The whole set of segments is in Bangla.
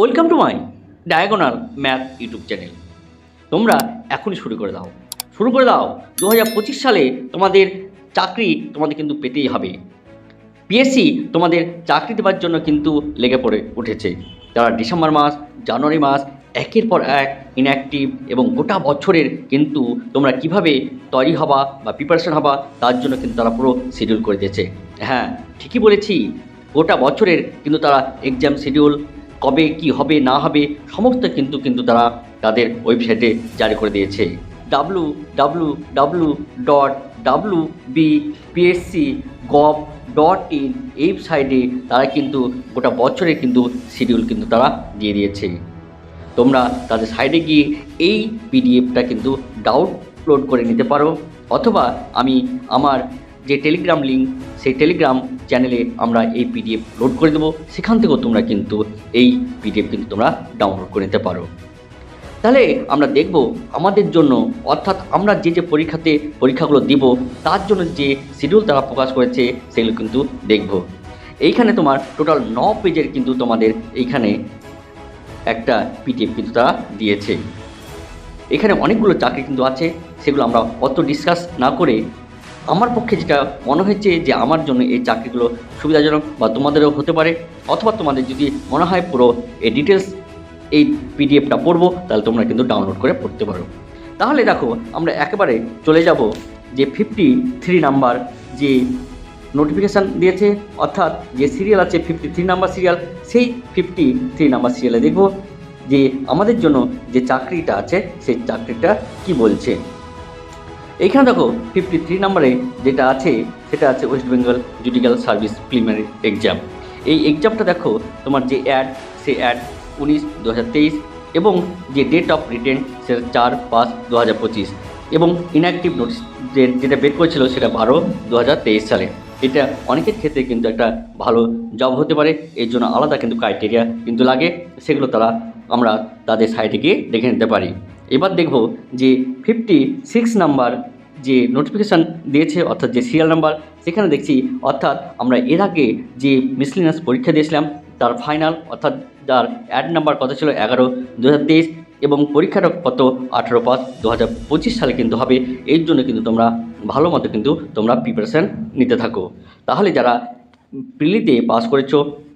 Welcome to my diagonal math YouTube channel. তোমরা এখনই শুরু করে দাও। শুরু করে দাও। দু হাজার পঁচিশ সালে তোমাদের চাকরি তোমাদের কিন্তু পেতেই হবে। পিএসসি তোমাদের চাকরি দেওয়ার জন্য কিন্তু লেগে পড়ে উঠেছে। তারা ডিসেম্বর মাস, জানুয়ারি মাস, একের পর এক ইনঅ্যাক্টিভ এবং গোটা বছরের কিন্তু তোমরা কীভাবে তৈরি হবা বা প্রিপারেশন হবা, তার জন্য কিন্তু তারা পুরো শিডিউল করে দিয়েছে। হ্যাঁ ঠিকই বলেছি। গোটা বছরের কিন্তু তারা এক্সাম শিডিউল কবে কি হবে, না হবে, সমস্ত কিন্তু কিন্তু তারা তাদের ওয়েবসাইটে জারি করে দিয়েছে। W W W dot W B PSC gov dot in এই সাইডে তারা কিন্তু গোটা বছরের কিন্তু শিডিউল কিন্তু তারা দিয়ে দিয়েছে। তোমরা তাদের সাইডে গিয়ে এই পিডিএফটা কিন্তু ডাউনলোড করে নিতে পারো। অথবা আমি আমার যে টেলিগ্রাম লিঙ্ক সেই টেলিগ্রাম চ্যানেলে আমরা এই পিডিএফ লোড করে দেবো। সেখান থেকেও তোমরা কিন্তু এই পিডিএফ কিন্তু তোমরা ডাউনলোড করে নিতে পারো। তাহলে আমরা দেখব আমাদের জন্য, অর্থাৎ আমরা যে যে পরীক্ষাতে পরীক্ষাগুলো দিব, তার জন্য যে শিডিউল তারা প্রকাশ করেছে, সেগুলো কিন্তু দেখব। এইখানে তোমার টোটাল ন পেজের কিন্তু তোমাদের এইখানে একটা পিডিএফ কিন্তু তারা দিয়েছে। এখানে অনেকগুলো চাকরি কিন্তু আছে, সেগুলো আমরা অত ডিসকাস না করে আমার পক্ষে যেটা মনে হয়েছে যে আমার জন্য এই চাকরিগুলো সুবিধাজনক বা তোমাদেরও হতে পারে, অথবা তোমাদের যদি মনে হয় পুরো এই ডিটেলস এই পিডিএফটা পড়ব, তাহলে তোমরা কিন্তু ডাউনলোড করে পড়তে পারো। তাহলে দেখো, আমরা একেবারে চলে যাব যে ফিফটি থ্রি নাম্বার যে নোটিফিকেশান দিয়েছে, অর্থাৎ যে সিরিয়াল আছে ফিফটি থ্রি নাম্বার সিরিয়াল সেই ফিফটি থ্রি নাম্বার সিরিয়ালে দেখব যে আমাদের জন্য যে চাকরিটা আছে, সেই চাকরিটা কি বলছে। এইখানে দেখো ফিফটি থ্রি নাম্বারে যেটা আছে, সেটা আছে West Bengal judicial service preliminary exam এই এক্সামটা দেখো, তোমার যে অ্যাড সে অ্যাড উনিশ দু এবং যে ডেট অফ রিটেন সেটা চার, পাঁচ দু এবং ইনঅ্যাক্টিভ নোটিস যেটা বের করেছিল, সেটা বারো দু সালে। এটা অনেকের ক্ষেত্রে কিন্তু একটা ভালো জব হতে পারে, এর জন্য আলাদা কিন্তু ক্রাইটেরিয়া কিন্তু লাগে, সেগুলো তারা আমরা তাদের সাইটে গিয়ে দেখে নিতে পারি। এবার দেখব যে ফিফটি সিক্স নাম্বার যে নোটিফিকেশান দিয়েছে, অর্থাৎ যে সিরিয়াল নাম্বার সেখানে দেখছি, অর্থাৎ আমরা এর আগে যে মিসলিনাস পরীক্ষা দিয়েছিলাম, তার ফাইনাল অর্থাৎ যার অ্যাড নাম্বার কত ছিল? এগারো দু এবং পরীক্ষাটা কত? আঠেরো পাঁচ দু হাজার পঁচিশ সালে কিন্তু হবে। এর জন্য কিন্তু তোমরা ভালো মতো কিন্তু তোমরা প্রিপারেশান নিতে থাকো। তাহলে যারা প্রিলিতে পাস করেছ,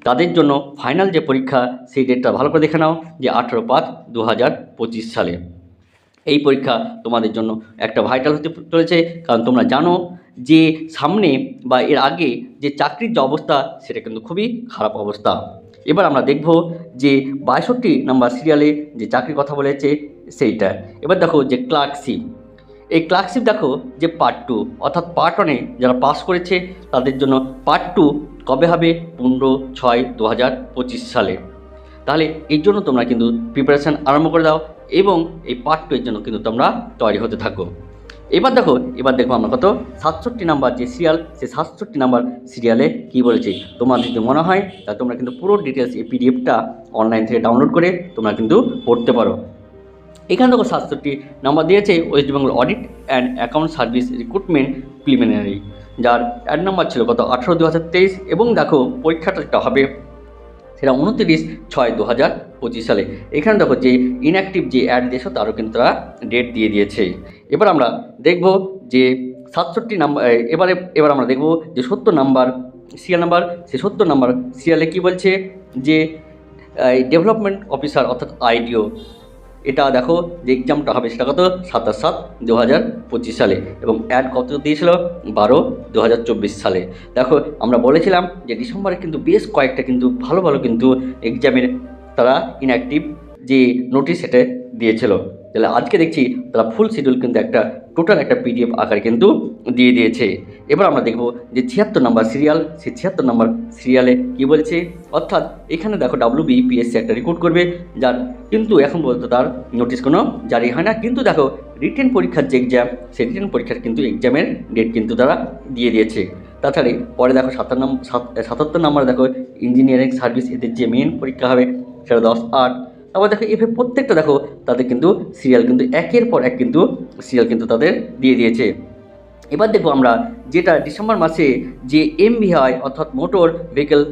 তাদের জন্য ফাইনাল যে পরীক্ষা, সেই ডেটটা ভালো করে দেখে নাও, যে আঠেরো পাঁচ দু হাজার পঁচিশ সালে। এই পরীক্ষা তোমাদের জন্য একটা ভাইটাল হতে চলেছে। কারণ তোমরা জানো যে সামনে বা এর আগে যে চাকরির যে অবস্থা, সেটা কিন্তু খুবই খারাপ অবস্থা। এবার আমরা দেখব যে বাষট্টি নাম্বার সিরিয়ালে যে চাকরির কথা বলেছে, সেইটা। এবার দেখো যে ক্লার্কশিপ এই ক্লার্কশিপ দেখো যে পার্ট টু অর্থাৎ পার্ট ওয়ানে যারা পাস করেছে, তাদের জন্য পার্ট টু কবে হবে? পনেরো ছয় দু সালে। তাহলে এর জন্য তোমরা কিন্তু প্রিপারেশান আরম্ভ করে দাও। এবং এই পার্ট টু এর জন্য কিন্তু তোমরা তৈরি হতে থাকো। এবার দেখো এবার দেখো আমরা কত? সাতষট্টি নাম্বার যে সিরিয়াল সেই সাতষট্টি নাম্বার সিরিয়ালে কি বলেছে? তোমার যদি মনে হয় তা তোমরা কিন্তু পুরো ডিটেলস এই পিডিএফটা অনলাইন থেকে ডাউনলোড করে তোমরা কিন্তু পড়তে পারো। এখানে দেখো সাতষট্টি নাম্বার দিয়েছে West Bengal audit and account service recruitment preliminary যার অ্যাড নাম্বার ছিল কত? আঠেরো দু হাজার তেইশ এবং দেখো পরীক্ষাটা হবে সেটা উনত্রিশ ছয় দু হাজার পঁচিশ সালে। এখানে দেখো যে ইনঅ্যাক্টিভ যে অ্যাড দিয়েছে, তারও কিন্তু তারা ডেট দিয়ে দিয়েছে। এবার আমরা দেখব যে সাতষট্টি নাম্বার এবারে, এবার আমরা দেখব যে সত্তর নাম্বার সিরিয়াল নাম্বার সে সত্তর নাম্বার সিরিয়ালে কী বলছে? যে ডেভেলপমেন্ট অফিসার অর্থাৎ আইডিও এটা দেখো যে এক্সামটা হবে, সেটা কত? সাতাশ সাত দু হাজার পঁচিশ সালে এবং অ্যাড কত দিয়েছিল? বারো দু হাজার চব্বিশ সালে। দেখো, আমরা বলেছিলাম যে ডিসেম্বরে কিন্তু বেশ কয়েকটা কিন্তু ভালো ভালো কিন্তু এক্সামের তারা ইনঅ্যাক্টিভ যে নোটিশ সেটা দিয়েছিল। তাহলে আজকে দেখছি তারা ফুল শিডিউল কিন্তু একটা টোটাল একটা পিডিএফ আকারে কিন্তু দিয়ে দিয়েছে। এবার আমরা দেখব যে ছিয়াত্তর নাম্বার সিরিয়াল সেই ছিয়াত্তর নাম্বার সিরিয়ালে কী বলছে? অর্থাৎ এখানে দেখো ডাব্লিউ বিপিএসসি একটা রেকর্ড করবে, যার কিন্তু এখন পর্যন্ত তার নোটিশ কোনো জারি হয় না। কিন্তু দেখো রিটেন পরীক্ষার যে এক্সাম সেই রিটেন পরীক্ষার কিন্তু এক্সামের ডেট কিন্তু তারা দিয়ে দিয়েছে। তাছাড়া পরে দেখো সাতান্ন সাতাত্তর নাম্বার দেখো ইঞ্জিনিয়ারিং সার্ভিস এদের যে মেন পরীক্ষা হবে, সেটা দশ আট তারপর দেখো, এভাবে প্রত্যেকটা দেখো, তাদের কিন্তু সিরিয়াল কিন্তু একের পর এক কিন্তু সিরিয়াল কিন্তু তাদের দিয়ে দিয়েছে। এবার দেখব আমরা যেটা ডিসেম্বর মাসে যে এমভিআই অর্থাৎ মোটর ভেহিকেল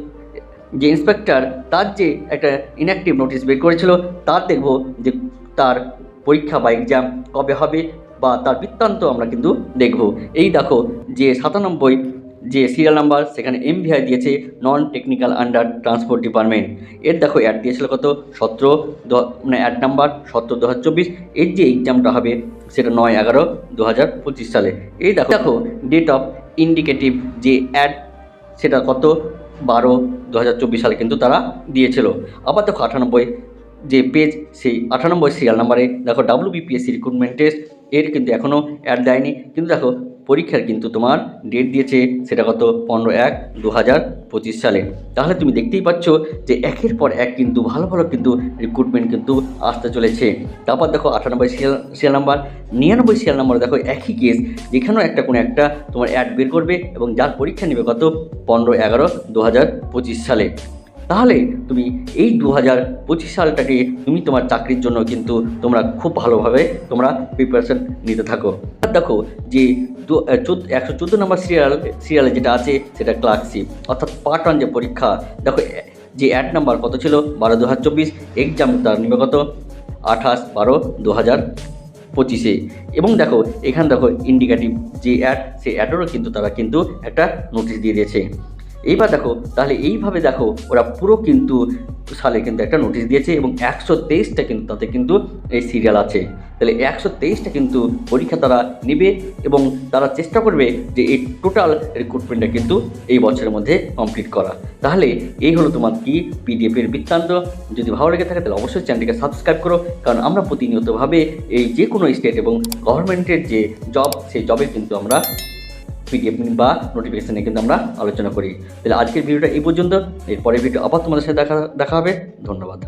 যে ইন্সপেক্টর তার যে একটা ইনঅ্যাক্টিভ নোটিশ বের করেছিল, তার দেখব যে তার পরীক্ষা বা এক্সাম কবে হবে বা তার বৃত্তান্ত আমরা কিন্তু দেখব। এই দেখো, যে সাতানব্বই যে সিরিয়াল নাম্বার সেখানে এমভিআই দিয়েছে non technical under transport department এর দেখো অ্যাড দিয়েছিল কত? সতেরো মানে অ্যাড নাম্বার সতেরো দু হাজার চব্বিশ। এর যে এক্সামটা হবে সেটা নয় এগারো দু হাজার পঁচিশ সালে। এই দেখো দেখো ডেট অফ ইন্ডিকেটিভ যে অ্যাড সেটা কত? বারো দু হাজার চব্বিশ সালে কিন্তু তারা দিয়েছিল। আবার দেখো আটানব্বই যে পেজ সেই আটানব্বই সিরিয়াল নাম্বারে দেখো ডাব্লিউ বিপিএসসি রিক্রুটমেন্ট টেস্ট এর কিন্তু এখনও অ্যাড দেয়নি। কিন্তু দেখো পরীক্ষার কিন্তু তোমার ডেট দিয়েছে সেটা কত? পনেরো এক দু হাজার পঁচিশ সালে। তাহলে তুমি দেখতেই পাচ্ছ যে একের পর এক কিন্তু ভালো ভালো কিন্তু রিক্রুটমেন্ট কিন্তু আসতে চলেছে। তারপর দেখো আটানব্বই সিরিয়াল সিরিয়াল নাম্বার। নিরানব্বই সিরিয়াল নাম্বার দেখো একই কেস যেখানেও একটা কোনো একটা তোমার অ্যাড বের করবে এবং যার পরীক্ষা নেবে কত? পনেরো এগারো দু সালে। তাহলে তুমি এই দু হাজার পঁচিশ সালটাকে তুমি তোমার চাকরির জন্য কিন্তু তোমরা খুব ভালোভাবে তোমরা প্রিপারেশন নিতে থাকো। আর দেখো যে একশো চোদ্দ নম্বর সিরিয়াল সিরিয়ালে যেটা আছে সেটা ক্লার্কশিপ অর্থাৎ পার্ট ওয়ান যে পরীক্ষা, দেখো যে অ্যাড নাম্বার কত ছিল? বারো দু হাজার চব্বিশ এক্সাম তার নিবে কত? আঠাশ বারো দু হাজার পঁচিশে। এবং দেখো, এখানে দেখো ইন্ডিকেটিভ যে অ্যাড সেই অ্যাডেরও কিন্তু তারা কিন্তু একটা নোটিশ দিয়ে দিয়েছে। এইবার দেখো, তাহলে এইভাবে দেখো, ওরা পুরো কিন্তু সালে কিন্তু একটা নোটিশ দিয়েছে এবং একশো তেইশটা কিন্তু তাতে কিন্তু এই সিরিয়াল আছে। তাহলে একশো তেইশটা কিন্তু পরীক্ষা তারা নেবে এবং তারা চেষ্টা করবে যে এই টোটাল রিক্রুটমেন্টটা কিন্তু এই বছরের মধ্যে কমপ্লিট করা। তাহলে এই হলো তোমার কি পিডিএফের বৃত্তান্ত। যদি ভালো লেগে থাকে তাহলে অবশ্যই চ্যানেলটিকে সাবস্ক্রাইব করো, কারণ আমরা প্রতিনিয়তভাবে এই যে কোনো স্টেট এবং গভর্নমেন্টের যে জব সেই জবে কিন্তু আমরা পিডিএফ বা নোটিফিকেশানে কিন্তু আমরা আলোচনা করি। তাহলে আজকের ভিডিওটা এই পর্যন্ত। এরপরের ভিডিও আবার তোমাদের সাথে দেখা দেখা হবে। ধন্যবাদ।